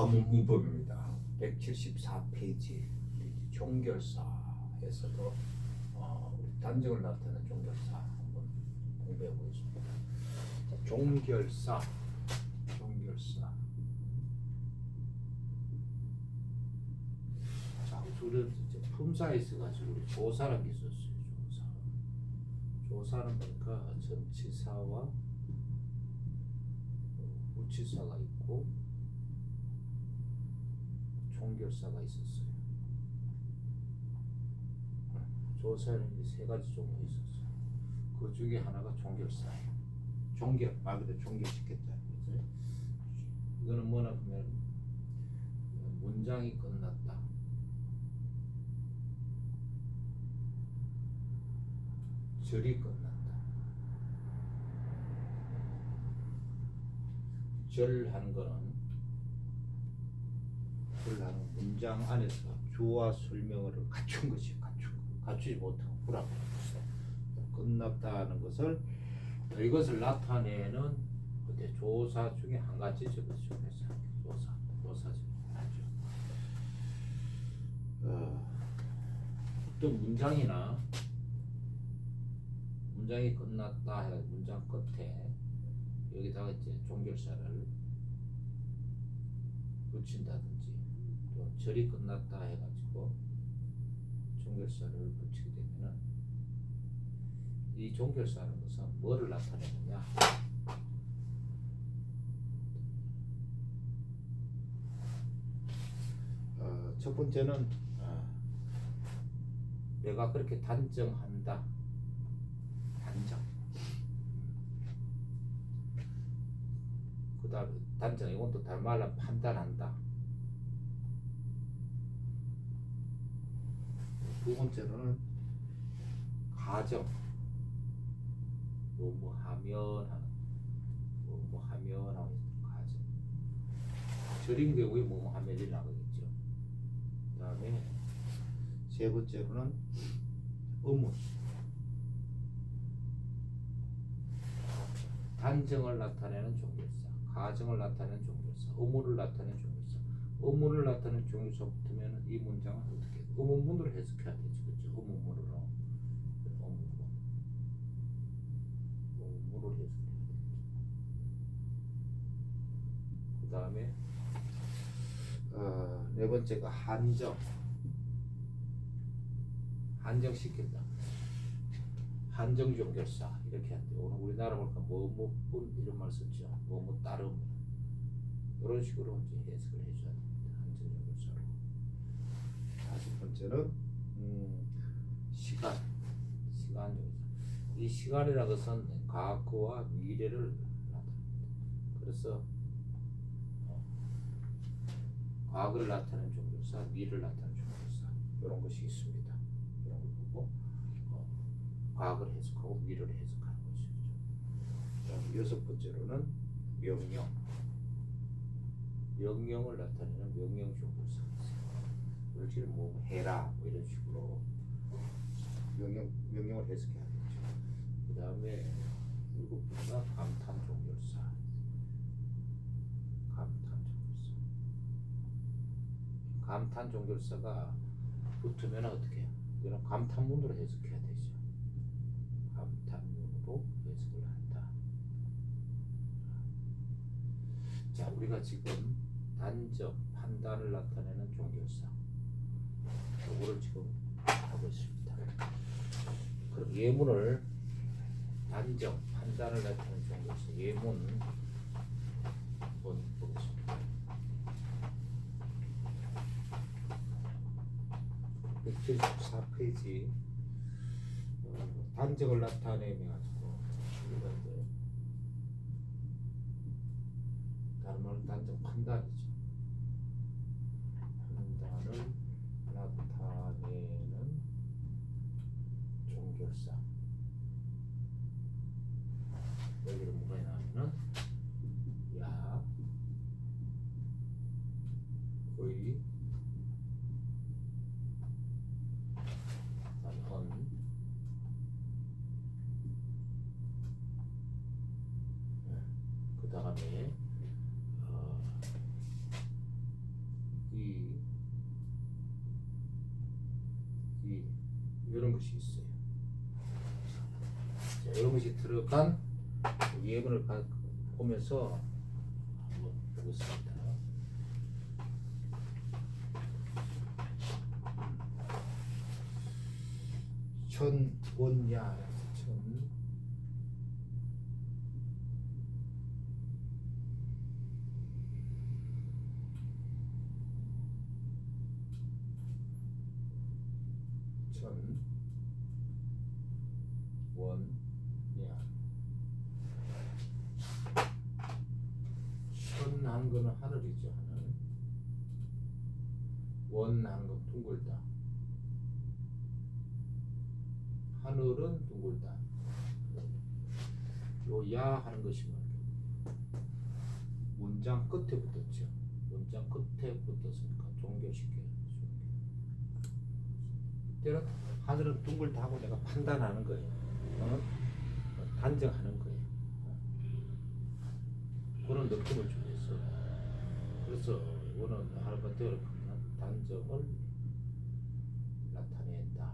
한문 문법입니다. 174페이지 종결사에서도 어, 단정을 나타내는 종결사 한번 공부해 보겠습니다. 자, 종결사, 종결사. 자, 우리는 이제 품사에 있어가지고 우리 조사라는 게 있었어요. 조사. 조사는 보니까 전치사와 어, 후치사가 있고 종결사가 있었어요. 조사는 이제 세 가지 종류가 있었어요. 그 중에 하나가 종결사예요. 종결, 말 그대로 종결시켰다. 이거는 뭐나 보면 문장이 끝났다. 절이 끝났다. 절하는 거는 절하는 문장 안에서 주와 설명을 갖춘 것이 갖춘 거. 갖추지 못하고 불합. 끝났다는 것을 이것을 나타내는 그때 조사 중에 한 가지 저것이 조사, 조사, 조사죠. 어, 또 문장이나 문장이 끝났다 해 문장 끝에 여기다가 이제 종결사를 붙인다든지 또 절이 끝났다 해가지고 종결사를 붙이게 되면은 이 종결사는 것은 뭐를 나타내느냐? 어, 첫 번째는 어, 내가 그렇게 단정한다. 단정. 그 다음에 단정 이건 또 말로 판단한다 두 번째로는 가정. 뭐뭐 하면 하는 뭐뭐 하면 하는 가정. 절인 경우에 뭐뭐 하면이 나가겠죠. 그 다음에 세 번째로는 의문. 단정을 나타내는 종결사, 가정을 나타내는 종결사, 의문을 나타내는 종결사. 의문을 나타내는 종결사 붙으면 이 문장은 어떻게 의문문으로 해석해야 되죠, 그렇죠? 의문문으로 의문문, 의문문으로 해석해야 되겠죠. 그 다음에 어, 네 번째가 한정, 한정시킨다. 한정 종결사 이렇게 한대. 오늘 우리나라 보니까 뭐뭐뿐 이런 말 썼죠. 뭐뭐 따름 이런 식으로 이제 해석을 해줘야 종결사로. 다섯 번째는 음, 시간, 시간. 이 시간이라는 것은 과거와 미래를 나타냅니다. 그래서 어, 과거를 나타내는 종결사, 미래를 나타내는 종결사 이런 것이 있습니다. 이런 걸 보고. 어, 과거를 해석하고 미래를 해석하는 것이죠. 여섯 번째로는 명령. 명령을 나타내는 명령 종교사. 그렇지 뭐 해라 뭐 이런 식으로 명령 명령을 해석해야겠죠. 그 다음에 일곱 번째가 감탄 종교사. 감탄 종교사. 감탄 종교사가 붙으면 어떻게 해요? 이거는 감탄문으로 해석해야 되죠. 감탄문으로 해석을 한다. 자, 우리가 지금 단적, 판단을 나타내는 종교사. 요거를 지금 하고 있습니다. 그럼 예문을 단적, 판단을 나타내는 종교사. 예문 한번 보겠습니다. 174페이지 어, 단적을 나타내며 가지고 다른 말로 단적 판단이죠. 판단을 나타내는 종결사. 여기로 뭐가 나오면은 야, 거의 헌, 그 다음에 어, 것이 있어요. 자, 이런 것이 들어간 예문을 가- 보면서 한번 보겠습니다. 천원야 천 천, 원, 야. 거는 하늘이죠, 하늘. 원 하는 건 둥글다. 하늘은 둥글다. 요야 하는 것이 말이야. 문장 끝에 붙었죠. 문장 끝에 붙었으니까 종교시켜요. 이때는 하늘은 둥글다 하고 내가 판단하는 거예요. 어? 단정하는 거예요. 어. 그런 느낌을 있어. 그래서 이거는 하나님한테 단정을 나타낸다.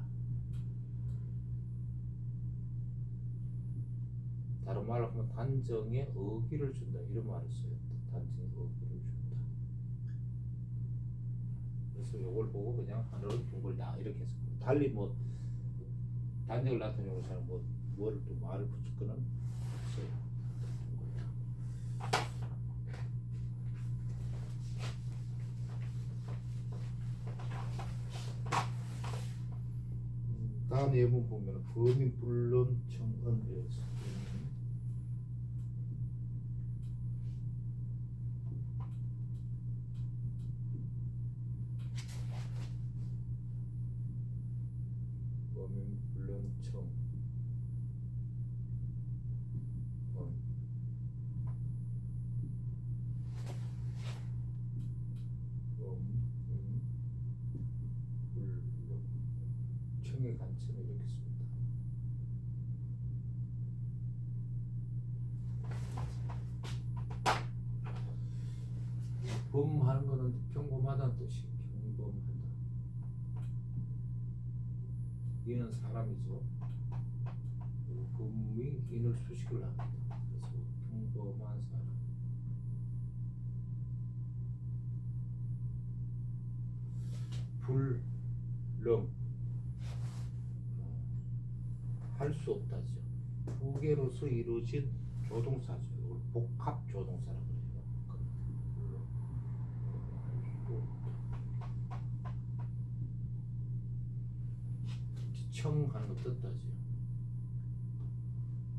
다른 말로 하면 단정에 의기를 준다 이런 말을 써요. 단정에 의기를 준다. 그래서 이걸 보고 그냥 하늘은 둥글다 이렇게 해서 달리 뭐 단정을 나타내는 사람 뭐 뭐를 또 말을 붙일 거는 없어요. 둥글다. 음, 다음 예문 보면 범인 불론 청언 되었어. 범인 불론 청. 언. 범인 불론 청의 간체는 이렇게 씁니다. 범하는 거는 평범하다는 뜻이 평범하다. 이는 사람이죠. 범이 인을 수식을 합니다. 그래서 평범한 사람. 불능 할수 없다죠. 두 개로서 이루어진 조동사죠. 복합 조동사라고 해요. 물론 할수 없다.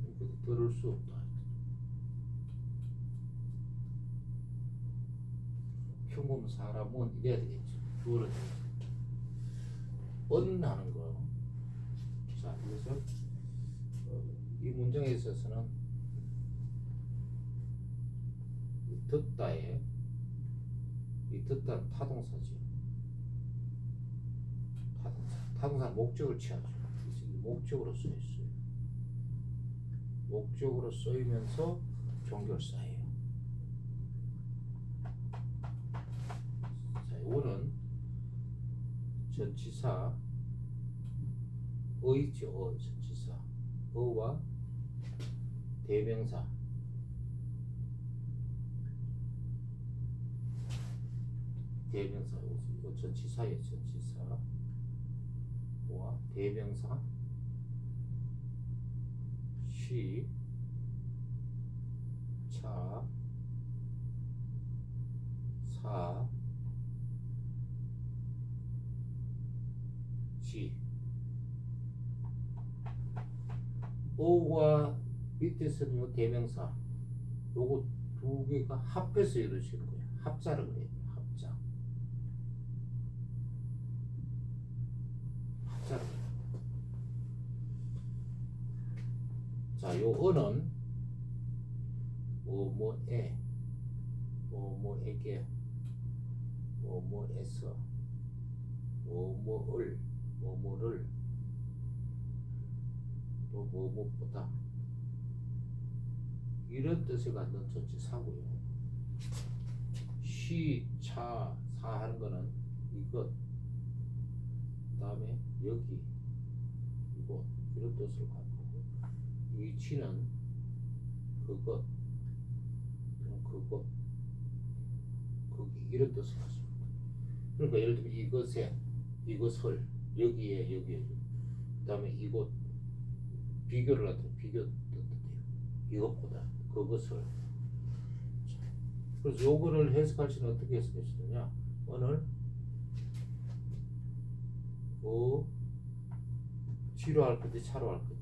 이렇게 들을 수 없다. 평범 사람은 이래야 되겠죠. 주어를 언하는 거. 자, 그래서 어, 이 문장에 있어서는 이 듣다에 이 듣다는 타동사죠. 타동사. 타동사 목적을 취하죠. 목적으로 쓰여 있어요. 목적으로 쓰이면서 종결사예요. 자, 이거는 전치사 어이죠. 어 전치사 어와 대명사 대명사 이거 전치사예요. 전치사 와 대명사 시, 차, 사, 지. 오와 밑에서는 요 대명사. 요거 두 개가 합해서 이루어지는 거예요. 합자를 그래요. 합자. 합자를 그래요. 자, 요 어는 뭐뭐에 뭐뭐에게 뭐뭐에서 뭐뭐을 뭐뭐를 또 뭐뭐보다 이런 뜻을 갖는 전치사고요. 시, 차, 사 하는 거는 이것, 그 다음에 여기, 이곳 이런 뜻으로 갈 거고 이 치는 그것 그곳 거기 이런 뜻으로 갔습니다. 그러니까 예를 들면 이것에 이것을 여기에 여기에 그다음에 이곳 비교를 하든 비교 뜻이에요. 이것보다 그것을 자, 그래서 요거를 해석할 때는 어떻게 해석하시느냐 오늘 뭐 치료할 건지 차로 할 건지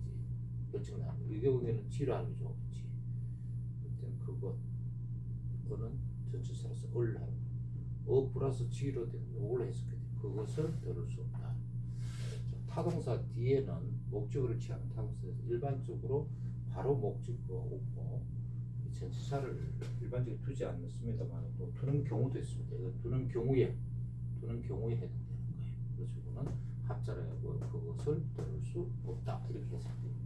결정을 하고 이 경우에는 치료하는 게 좋겠지. 그때는 그것 그거는 전치사로서 을 하는 거야. 어 플러스 치료 되는 요걸 해석해 돼 그것을 들을 수 없다. 자, 타동사 뒤에는 목적어를 취하는 타동사에서 일반적으로 바로 목적어가 이 전치사를 일반적으로 두지 않습니다만 또 두는 경우도 있습니다. 이건 두는 경우에 두는 경우에 해당되는 거예요. 그래서 이거는 합자라고 그것을 들을 수 없다. 이렇게 해석됩니다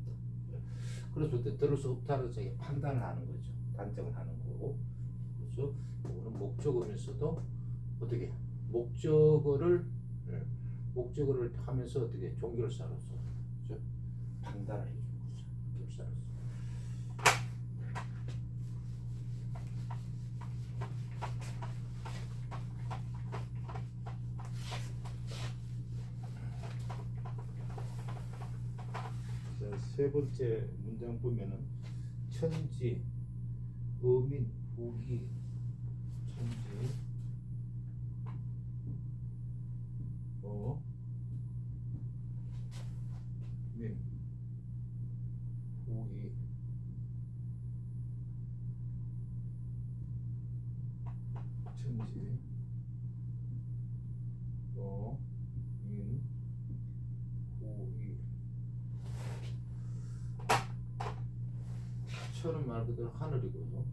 그래서 없다는 자기 판단을 하는 거죠. 단정을 하는 거고. 그래서 이거는 목적어면서도 어떻게 목적어를 예, 목적어를 하면서 어떻게 종결사로서 그죠? 판단을 해주는 거죠 종결사로서 자, 세 번째 문장 보면은 천지, 어민, 후기, 천지, 어, 민, 후기, 천지, 어, 민, 후기. 천은 말 그대로 하늘이고요.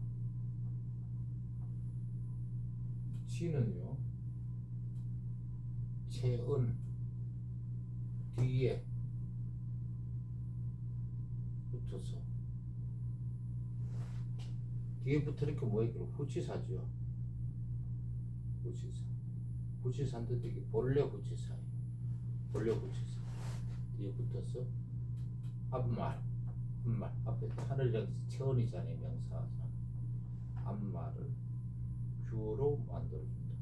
지는요. 채은 뒤에 붙어서 뒤에 붙어 이렇게 뭐예요? 후치사죠. 후치사. 후치사인데 이게 본래 후치사예요. 본래 후치사. 뒤에 붙어서 앞말 앞말 앞에 하늘이랑 체온이잖아요 명사상 앞말을 주어로 만들어준다.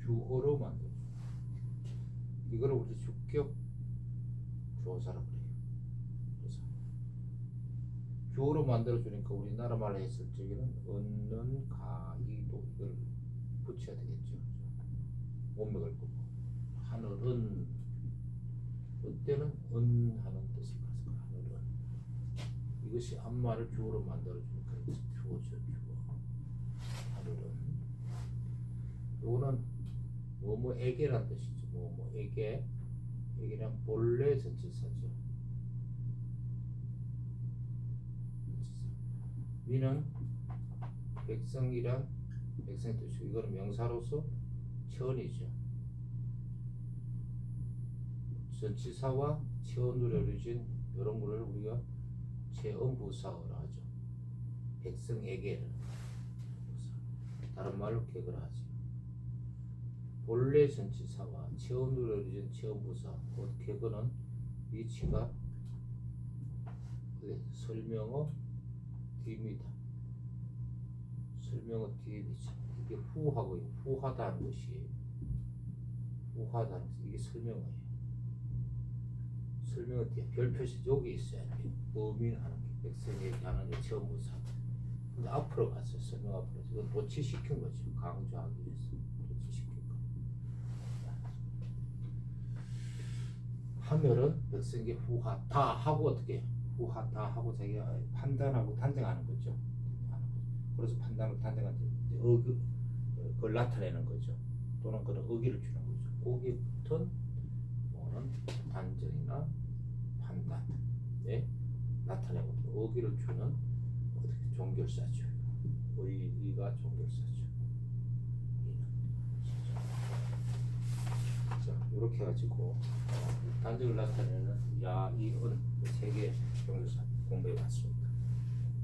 주어로 만들어준다. 이거를 우리 주격 조사라고 그래요. 조사 주어로 만들어주니까 우리나라 말로 했을 적에는 얻는 가이도 이걸 붙여야 되겠죠. 원맥을 끄고 하늘은 그 때는 은 하는 뜻이 가서 하늘은. 이것이 앞말을 주어로 만들어주니까 주어죠 주어. 하늘은. 요거는 뭐뭐에게란 뜻이죠. 뭐뭐에게. 에게란 본래 전치사죠. 전치사. 위는 백성이란 백성의 뜻이고 이거는 명사로서 천이죠 전치사와 체언으로 이루어진 이런 거를 우리가 체언부사어라 하죠. 백성에게는 부사. 다른 말로 객을 하지. 본래 전치사와 체언으로 이루어진 체언부사 곧 객어는 위치가? 설명어 뒤입니다. 설명어 뒤에 위치. 이게 후하고 후하다는 것이 후하다는 것이 이게 설명어예요. 설명을 뒤에 별 표시 여기 있어야 돼. 범인하는 게 백성에게 하는 게 처음부사. 근데 앞으로 갔어요. 설명 앞으로. 이건 도치시킨 거죠. 강조하기 위해서 도치시킨 거. 하면은 백성에게 후하다 하고 어떻게? 후하다 하고 자기가 판단하고 단정하는 거죠. 그래서 판단하고 단정한 어그 그걸 나타내는 거죠. 또는 그런 의기를 주는 거죠. 거기에 붙은 뭐는 단정이나 판단에 나타내고 의기를 주는 어떻게 종결사죠. 의, 의가 종결사죠. 자, 이렇게 해가지고 어, 단정을 나타내는 야, 이, 은 세 개 종결사 공부해 봤습니다.